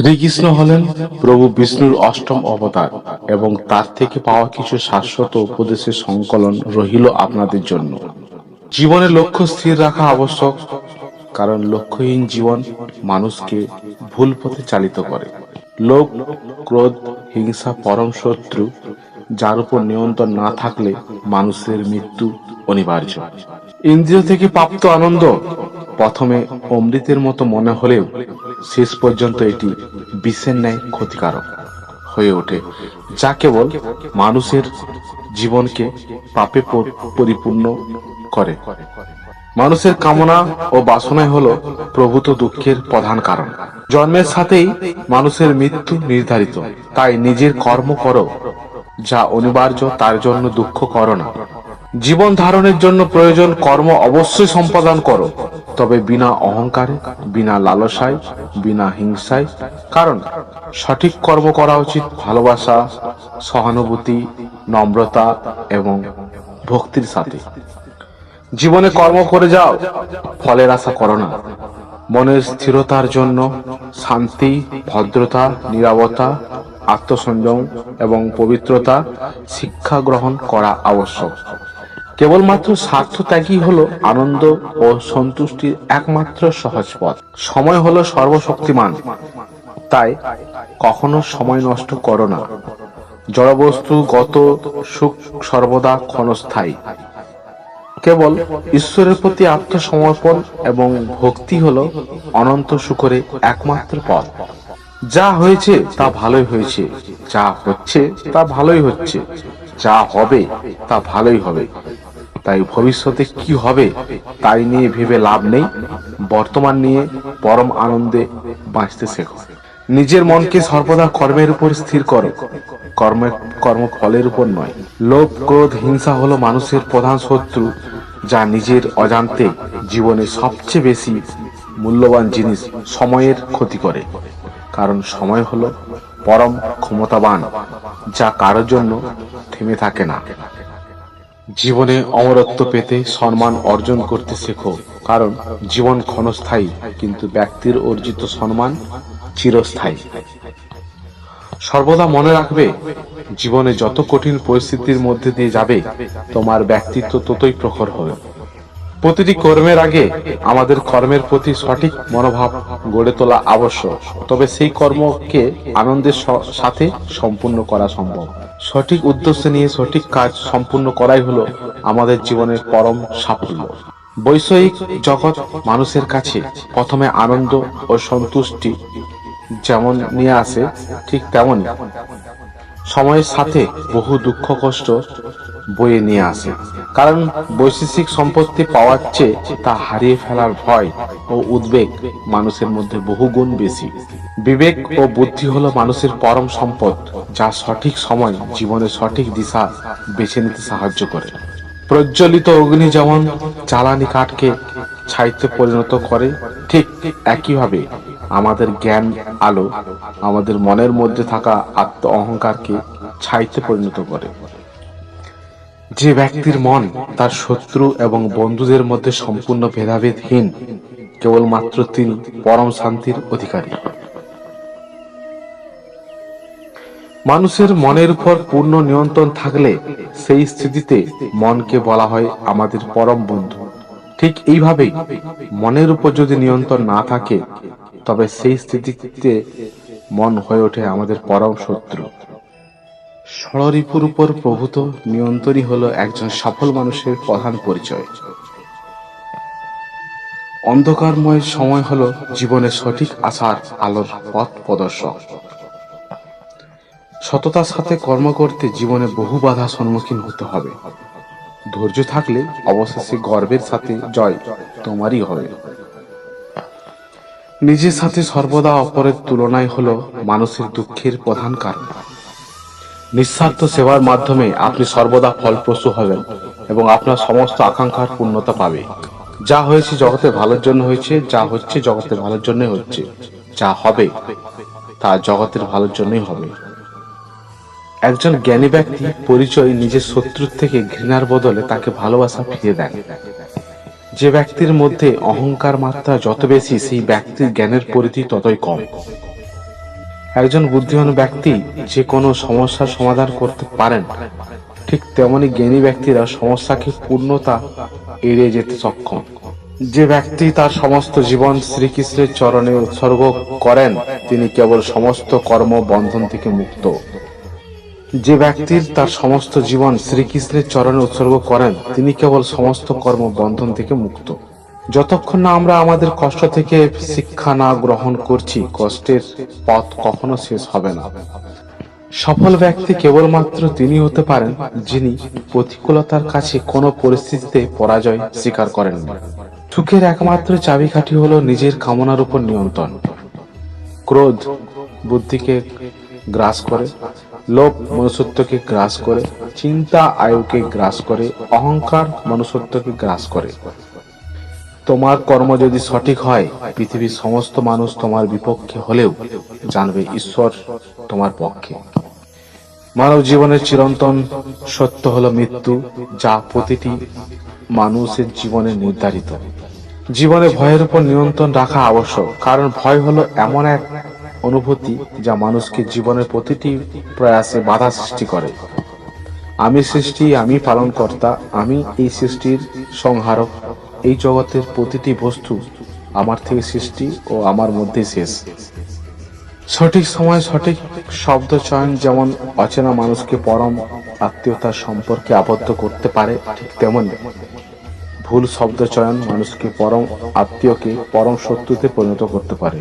শ্রীকৃষ্ণ হলেন প্রভু বিষ্ণুর অষ্টম অবতার এবং তার থেকে পাওয়া কিছু শাশ্বত উপদেশের সংকলন রহিল আপনাদের জন্য। জীবনে লক্ষ্য স্থির রাখা আবশ্যক, কারণ লক্ষ্যহীন জীবন মানুষকে ভুল পথে চালিত করে। লোভ ক্রোধ, হিংসা, পরম শত্রু, যার উপর নিয়ন্ত্রণ না থাকলে মানুষের মৃত্যু অনিবার্য। ইন্দ্রিয় থেকে প্রাপ্ত আনন্দ প্রথমে অমৃতের মতো মনে হলেও শেষ পর্যন্ত এটি বিষের ন্যায় ক্ষতিকারক হয়ে ওঠে, যা কেবল মানুষের জীবনকে পাপে পরিপূর্ণ করে। মানুষের কামনা ও বাসনাই হলো প্রভূত দুঃখের প্রধান কারণ। জন্মের সাথেই মানুষের মৃত্যু নির্ধারিত। তাই নিজের কর্ম করো, যা অনিবার্য, তার জন্য দুঃখ করো না। জীবন ধারণের জন্য প্রয়োজন কর্ম অবশ্যই সম্পাদন করো। তবে বিনা অহংকারে, বিনা লালসায়, বিনা হিংসায়, কারণ সঠিক কর্ম করা উচিত ভালোবাসা, সহানুভূতি, নম্রতা এবং ভক্তির সাথে। জীবনে কর্ম করে যাও, ফলের আশা করো না। মনের স্থিরতার জন্য শান্তি, ভদ্রতা, নিরাপত্তা, আত্মসংযম এবং পবিত্রতা শিক্ষা গ্রহণ করা আবশ্যক। কেবলমাত্র স্বার্থ ত্যাগই হলো আনন্দ ও সন্তুষ্টির একমাত্র সহজ পথ। সময় হলো সর্বশক্তিমান। তাই কখনো সময় নষ্ট করো না। জড়বস্তু, গত, সুখ সর্বদা ক্ষণস্থায়ী। কেবল ঈশ্বরের প্রতি আত্মসমর্পণ এবং ভক্তি হল অনন্ত সুখরে একমাত্র পথ। যা হয়েছে তা ভালোই হয়েছে। যা হচ্ছে তা ভালোই হচ্ছে। যা হবে তা ভালোই হবে। তাই ভবিষ্যতে কি হবে তাই নিয়ে ভেবে লাভ নেই। বর্তমান নিয়ে পরম আনন্দে বাঁচতে শেখো। নিজের মনকে সর্বদা কর্মের উপর স্থির করো। কর্মের কর্মফলের উপর নয়। লোভ, ক্রোধ, হিংসা হলো মানুষের প্রধান শত্রু, যা নিজের অজান্তে জীবনে সবচেয়ে বেশি মূল্যবান জিনিস সময়ের ক্ষতি করে। কারণ সময় হলো পরম ক্ষমতাবান, যা কারোর জন্য থেমে থাকে না। জীবনে অমরত্ব পেতে সম্মান অর্জন করতে শেখো, কারণ জীবন ক্ষণস্থায়ী, কিন্তু ব্যক্তির অর্জিত সম্মান চিরস্থায়ী। সর্বদা মনে রাখবে, জীবনে যত কঠিন পরিস্থিতির মধ্যে দিয়ে যাবে, তোমার ব্যক্তিত্ব ততই প্রখর হবে। প্রতিটি কর্মের আগে আমাদের কর্মের প্রতি সঠিক মনোভাব গড়ে তোলা আবশ্যক। তবে সেই কর্মকে আনন্দের সাথে সম্পূর্ণ করা সম্ভব। সঠিক উদ্দেশ্য নিয়ে সঠিক কাজ সম্পূর্ণ করাই হলো আমাদের জীবনের পরম সাফল্য। বৈষয়িক জগৎ মানুষের কাছে প্রথমে আনন্দ ও সন্তুষ্টি যেমন নিয়ে আসে, ঠিক তেমনই সময়ের সাথে বহু দুঃখ কষ্ট বয়ে নিয়ে আসে। কারণ বৈশেষিক সম্পত্তি পাওয়ার চেয়ে তা হারিয়ে ফেলার ভয় ও উদ্বেগ মানুষের মধ্যে বহুগুণ বেশি। বিবেক ও বুদ্ধি হলো মানুষের পরম সম্পদ, যা সঠিক সময় জীবনের সঠিক দিশা বেছে নিতে সাহায্য করে। প্রজ্বলিত অগ্নি যেমন জ্বালানি কাঠকে ছাইতে পরিণত করে, ঠিক একইভাবে আমাদের জ্ঞান আলো আমাদের মনের মধ্যে থাকা আত্ম অহংকারকে ছাইতে পরিণত করে। যে ব্যক্তির মন তার শত্রু এবং বন্ধুদের মধ্যে সম্পূর্ণ ভেদাভেদহীন, কেবলমাত্র তিনি পরম শান্তির অধিকারী। মানুষের মনের উপর পূর্ণ নিয়ন্ত্রণ থাকলে সেই স্থিতিতে মনকে বলা হয় আমাদের পরম বন্ধু। ঠিক এইভাবেই মনের উপর যদি নিয়ন্ত্রণ না থাকে, তবে সেই স্থিতিতে মন হয়ে ওঠে আমাদের পরম শত্রু। ষড়রিপুর উপর প্রভূত নিয়ন্ত্রণই হল একজন সফল মানুষের প্রধান পরিচয়। অন্ধকারময় সময় হল জীবনের সঠিক আশার আলোর পথ প্রদর্শক। সততার সাথে কর্ম করতে জীবনে বহু বাধা সম্মুখীন হতে হবে। ধৈর্য থাকলে অবশেষে গর্বের সাথে জয় তোমারই হবে। নিজের সাথে সর্বদা অপরের তুলনায় হলো মানুষের দুঃখের প্রধান কারণ। নিঃস্বার্থ সেবার মাধ্যমে আপনি সর্বদা ফলপ্রসূ হবেন এবং আপনার সমস্ত আকাঙ্ক্ষার পূর্ণতা পাবে। যা হয়েছে জগতের ভালোর জন্য হয়েছে, যা হচ্ছে জগতের ভালোর জন্য হচ্ছে। যা হবে, তা জগতের ভালোর জন্যই হবে। একজন জ্ঞানী ব্যক্তি পরিচয় নিজের শত্রুর থেকে ঘৃণার বদলে তাকে ভালোবাসা ফিরিয়ে দেন। যে ব্যক্তির মধ্যে অহংকার মাত্রা যত বেশি, সেই ব্যক্তির জ্ঞানের পরিধি ততই কম। একজন বুদ্ধিমান ব্যক্তি যে কোনো সমস্যার সমাধান করতে পারেন। ঠিক তেমনি জ্ঞানী ব্যক্তিরা সমস্যাকে পূর্ণতা এড়িয়ে যেতে সক্ষম। যে ব্যক্তি তার সমস্ত জীবন শ্রীকৃষ্ণের চরণে উৎসর্গ করেন, তিনি কেবল সমস্ত কর্ম বন্ধন থেকে মুক্ত। যে ব্যক্তির তার সমস্ত জীবন শ্রীকৃষ্ণের চরণে উৎসর্গ করেন, তিনি কেবল সমস্ত কর্ম বন্ধন থেকে মুক্ত। যতক্ষণ না আমরা আমাদের কষ্ট থেকে শিক্ষা না গ্রহণ করছি, কষ্টের পথ কখনো শেষ হবে না। সফল ব্যক্তি কেবলমাত্র তিনি হতে পারেন, যিনি প্রতিকূলতার কাছে কোনো পরিস্থিতিতে পরাজয় স্বীকার করেন না। সুখের একমাত্র চাবিকাঠি হলো নিজের কামনার উপর নিয়ন্ত্রণ। ক্রোধ বুদ্ধিকে গ্রাস করে, লোভ মনুষ্যত্বকে গ্রাস করে, চিন্তা আয়ুকে গ্রাস করে, অহংকার মনুষ্যত্বকে গ্রাস করে। তোমার কর্ম যদি সঠিক হয়, পৃথিবীর সমস্ত মানুষ তোমার বিপক্ষে হলেও জানবে ঈশ্বর তোমার পক্ষে। মানব জীবনের চিরন্তন সত্য হলো মৃত্যু, যা প্রতিটি মানুষের জীবনে নির্ধারিত। জীবনে ভয়ের উপর নিয়ন্ত্রণ রাখা আবশ্যক, কারণ ভয় হলো এমন এক অনুভূতি যা মানুষকে জীবনের প্রতিটি প্রয়াসে বাধা সৃষ্টি করে। আমি সৃষ্টি, আমি পালন কর্তা আমি এই সৃষ্টির সংহারক। এই জগতের প্রতিটি বস্তু আমার থেকে সৃষ্টি ও আমার মধ্যে শেষ। সঠিক সময় সঠিক শব্দ চয়ন যেমন অচেনা মানুষকে পরম আত্মীয়তার সম্পর্কে আবদ্ধ করতে পারে, ঠিক তেমনি ভুল শব্দ চয়ন মানুষকে পরম আত্মীয়কে পরম শত্রুতে পরিণত করতে পারে।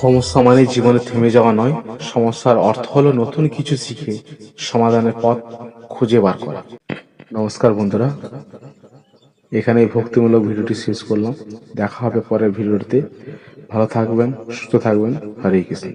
সমস্যা মানে জীবনে থেমে যাওয়া নয়, সমস্যার অর্থ হলো নতুন কিছু শিখে সমাধানের পথ খুঁজে বার করা। নমস্কার বন্ধুরা। এখানে এই ভক্তিমূলক ভিডিওটি শেষ করলাম। দেখা হবে পরের ভিডিওতে। ভালো থাকবেন, সুস্থ থাকবেন। হরে কৃষ্ণ।